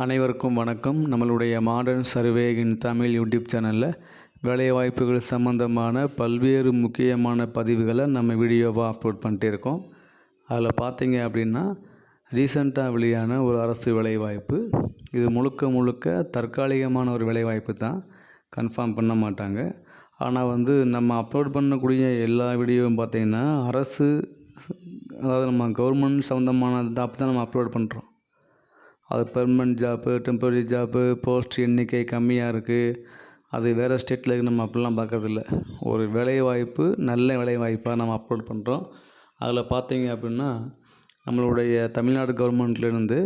அனைவருக்கும் வணக்கம். நம்மளுடைய modern survey in Tamil YouTube சேனலில் வேலைவாய்ப்புகள் சம்மந்தமான பல்வேறு முக்கியமான பதிவுகளை நம்ம வீடியோவாக அப்லோட் பண்ணிட்டு இருக்கோம். அதில் பார்த்தீங்க அப்படின்னா ரீசண்டாக வெளியான ஒரு அரசு வேலைவாய்ப்பு. இது முழுக்க முழுக்க தற்காலிகமான ஒரு வேலைவாய்ப்பு தான். கன்ஃபார்ம் பண்ண மாட்டாங்க. ஆனால் வந்து நம்ம அப்லோட் பண்ணக்கூடிய எல்லா வீடியோவும் பார்த்திங்கன்னா அரசு அதாவது நம்ம கவர்மெண்ட் சம்மந்தமானது அப்படி தான் நம்ம அப்லோட் பண்ணுறோம் அது permanent job temporary job post எண்ணிக்கை கம்மியாக இருக்குது அது வேறு ஸ்டேட்டில் நம்ம அப்படிலாம் பார்க்கறதில்ல. ஒரு வேலைவாய்ப்பு நல்ல வேலைவாய்ப்பாக நம்ம அப்லோட் பண்ணுறோம் அதில் பார்த்தீங்க அப்படின்னா நம்மளுடைய தமிழ்நாடு கவர்மெண்ட்லேருந்து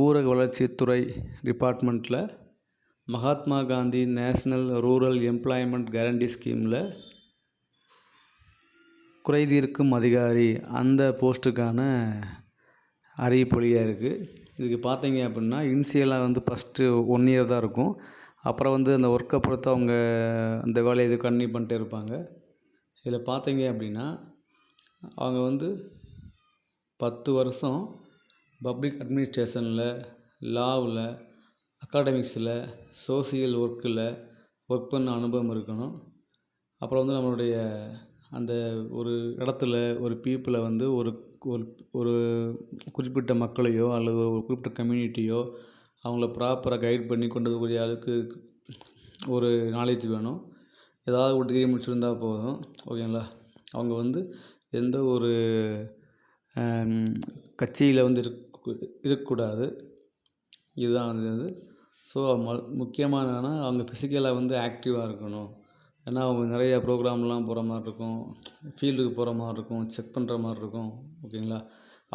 ஊரக வளர்ச்சித்துறை டிபார்ட்மெண்ட்டில் Mahatma Gandhi national rural employment guarantee ஸ்கீமில் குறைதீர்க்கும் அதிகாரி அந்த போஸ்ட்டுக்கான அறிவிப்பொலியாக இருக்குது இதுக்கு பார்த்தீங்க அப்படின்னா இன்ஷியலாக வந்து ஃபஸ்ட்டு ஒன் இயர் தான் இருக்கும். அப்புறம் வந்து அந்த ஒர்க்கை பொறுத்து அவங்க அந்த வேலையை இது கன்டினியூ பண்ணிட்டே இருப்பாங்க. இதில் பார்த்தீங்க அப்படின்னா அவங்க வந்து பத்து வருஷம் பப்ளிக் அட்மினிஸ்ட்ரேஷனில் லாவில் அகாடமிக்ஸில் சோசியல் ஒர்க்கில் ஒர்க் பண்ண அனுபவம் இருக்கணும். அப்புறம் வந்து நம்மளுடைய அந்த ஒரு இடத்துல ஒரு பீப்புளை வந்து ஒரு ஒரு ஒரு குறிப்பிட்ட மக்களையோ அல்லது ஒரு குறிப்பிட்ட கம்யூனிட்டியோ அவங்கள ப்ராப்பராக கைட் பண்ணி கொண்டு வரக்கூடிய அளவுக்கு ஒரு நாலேஜ் வேணும். ஏதாவது ஒரு டிகிரி முடிச்சிருந்தா போதும். ஓகேங்களா அவங்க வந்து எந்த ஒரு கட்சியில் வந்து இருக்க இருக்கக்கூடாது. இதுதான் வந்து. ஸோ ம முக்கியமான என்னென்னா அவங்க ஃபிசிக்கலாக வந்து ஆக்டிவாக இருக்கணும். ஏன்னா அவங்க நிறைய ப்ரோக்ராம்லாம் போகிற மாதிரி இருக்கும். ஃபீல்டுக்கு போகிற மாதிரி இருக்கும். செக் பண்ணுற மாதிரி இருக்கும். ஓகேங்களா?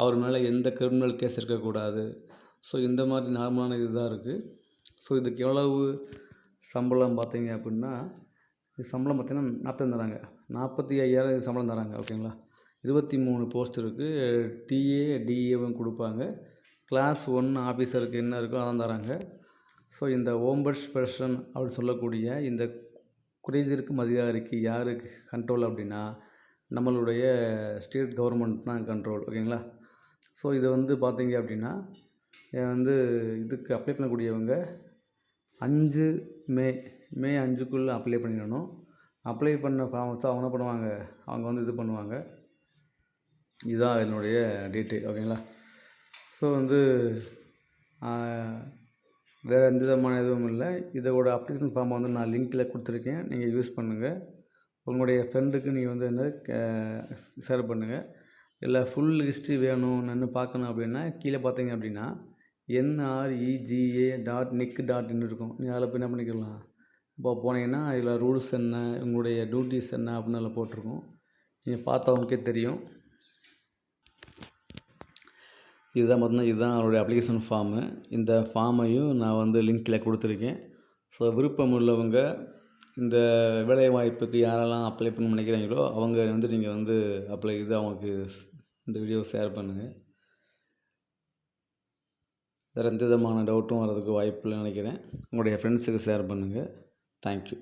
அவர் மேலே எந்த கிரிமினல் கேஸ் இருக்கக்கூடாது. ஸோ இந்த மாதிரி நார்மலான இது தான் இருக்குது ஸோ இதுக்கு எவ்வளவு சம்பளம் பார்த்தீங்க அப்படின்னா இது சம்பளம் பார்த்திங்கன்னா நாற்பத்தி தராங்க நாற்பத்தி ஐயாயிரம் இது சம்பளம் தராங்க. ஓகேங்களா? இருபத்தி மூணு போஸ்ட் இருக்குது டிஏ டிஏவும் கொடுப்பாங்க. கிளாஸ் ஒன் ஆஃபீஸருக்கு என்ன இருக்கோ அதான் தராங்க. ஸோ இந்த ஓம்பர்ஸ் பர்சன் அப்படின்னு சொல்லக்கூடிய இந்த குறைதீர்க்கும் அதிகாரிக்கு யாருக்கு கண்ட்ரோல் அப்படின்னா நம்மளுடைய ஸ்டேட் கவர்மெண்ட் தான் கண்ட்ரோல் ஓகேங்களா? ஸோ இதை வந்து பார்த்தீங்க அப்படின்னா வந்து இதுக்கு அப்ளை பண்ணக்கூடியவங்க அஞ்சு மே மே அஞ்சுக்குள்ளே அப்ளை பண்ணிடணும். அப்ளை பண்ண ஃபார்ம் வச்சு அவங்க என்ன பண்ணுவாங்க? அவங்க வந்து இது பண்ணுவாங்க. இதுதான் என்னுடைய டீட்டெயில் ஓகேங்களா? ஸோ வந்து வேறு எந்த விதமான எதுவும் இல்லை. இதோட அப்ளிகேஷன் ஃபார்மை வந்து நான் லிங்க்கில் கொடுத்துருக்கேன். நீங்கள் யூஸ் பண்ணுங்கள் உங்களுடைய ஃப்ரெண்டுக்கு நீங்கள் வந்து என்ன ஷேர் பண்ணுங்கள் இல்லை ஃபுல் லிஸ்ட்டு வேணும்னு பார்க்கணும் அப்படின்னா கீழே பார்த்தீங்க அப்படின்னா NREGA dot nic dot in இருக்கும். நீங்கள் அதில் போய் என்ன பண்ணிக்கலாம்? இப்போ போனீங்கன்னா இதில் ரூல்ஸ் என்ன உங்களுடைய டியூட்டிஸ் என்ன அப்படின்னு அதில் போட்டிருக்கும். நீங்கள் பார்த்தவங்களுக்கே தெரியும். இதுதான் பார்த்தீங்கன்னா இதுதான் அவருடைய அப்ளிகேஷன் ஃபார்மு இந்த ஃபார்மையும் நான் வந்து லிங்க்கில் கொடுத்துருக்கேன். ஸோ விருப்பம் உள்ளவங்க இந்த வேலை வாய்ப்புக்கு யாரெல்லாம் அப்ளை பண்ண நினைக்கிறாங்களோ அவங்க வந்து நீங்கள் வந்து அப்ளை இது அவங்களுக்கு இந்த வீடியோ ஷேர் பண்ணுங்கள் வேறு எந்த விதமான டவுட்டும் வர்றதுக்கு வாய்ப்பு இல்லைன்னு நினைக்கிறேன். உங்களுடைய ஃப்ரெண்ட்ஸுக்கு ஷேர் பண்ணுங்கள் தேங்க்யூ